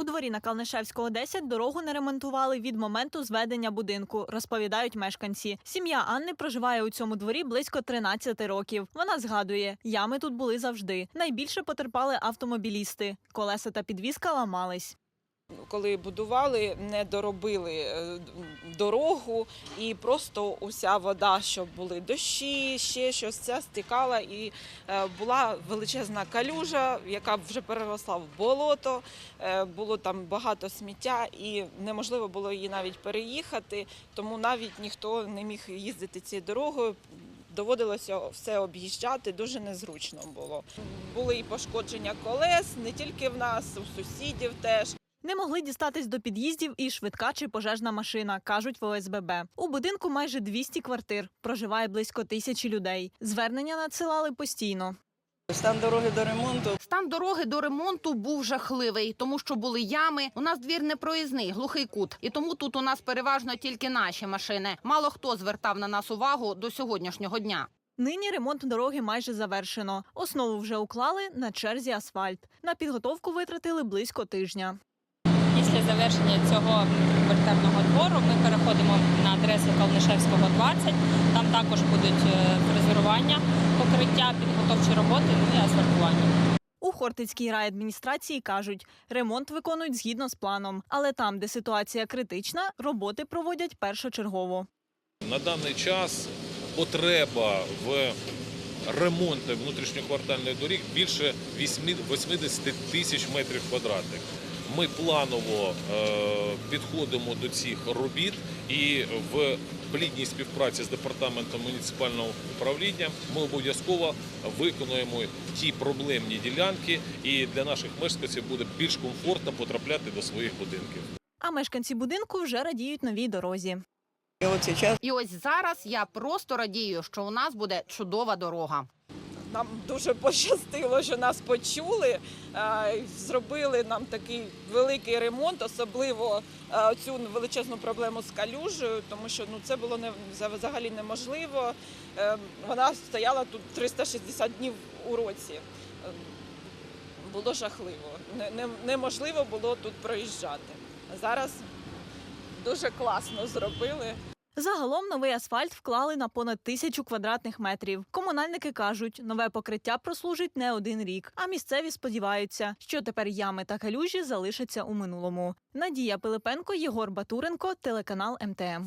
У дворі на Калнишевського 10 дорогу не ремонтували від моменту зведення будинку, розповідають мешканці. Сім'я Анни проживає у цьому дворі близько 13 років. Вона згадує, ями тут були завжди. Найбільше потерпали автомобілісти. Колеса та підвізка ламались. Коли будували, не доробили е, дорогу, і просто уся вода, що були дощі, ще щось ця стікала, і е, була величезна калюжа, яка вже переросла в болото. Е, Було там багато сміття, і неможливо було її навіть переїхати, тому навіть ніхто не міг їздити цією дорогою. Доводилося все об'їжджати, дуже незручно було. Були і пошкодження колес, не тільки в нас, у сусідів теж. Не могли дістатись до під'їздів і швидка чи пожежна машина, кажуть в ОСББ. У будинку майже 200 квартир. Проживає близько тисячі людей. Звернення надсилали постійно. Стан дороги до ремонту. Стан дороги до ремонту був жахливий, тому що були ями. У нас двір непроїзний, глухий кут, і тому тут у нас переважно тільки наші машини. Мало хто звертав на нас увагу до сьогоднішнього дня. Нині ремонт дороги майже завершено. Основу вже уклали на черзі асфальт. На підготовку витратили близько тижня. Після завершення цього квартирного двору ми переходимо на адресу Калнишевського 20. Там також будуть е, фрезерування, покриття, підготовчі роботи, ну і асфальтування. У Хортицькій райадміністрації кажуть, ремонт виконують згідно з планом, але там, де ситуація критична, роботи проводять першочергово. На даний час потреба в ремонті внутрішньоквартальних доріг більше 80 тисяч метрів квадратних. Ми планово е, підходимо до цих робіт і в плідній співпраці з департаментом муніципального управління ми обов'язково виконуємо ті проблемні ділянки, і для наших мешканців буде більш комфортно потрапляти до своїх будинків. А мешканці будинку вже радіють новій дорозі. І ось зараз я просто радію, що у нас буде чудова дорога. Нам дуже пощастило, що нас почули. е, Зробили нам такий великий ремонт, особливо е, цю величезну проблему з калюжею, тому що ну це було не взагалі неможливо. Е, Вона стояла тут 360 днів у році. Було жахливо. Не- не- Неможливо було тут проїжджати. Зараз дуже класно зробили. Загалом новий асфальт вклали на понад тисячу квадратних метрів. Комунальники кажуть, нове покриття прослужить не один рік. А місцеві сподіваються, що тепер ями та калюжі залишаться у минулому. Надія Пилипенко, Єгор Батуренко, телеканал МТМ.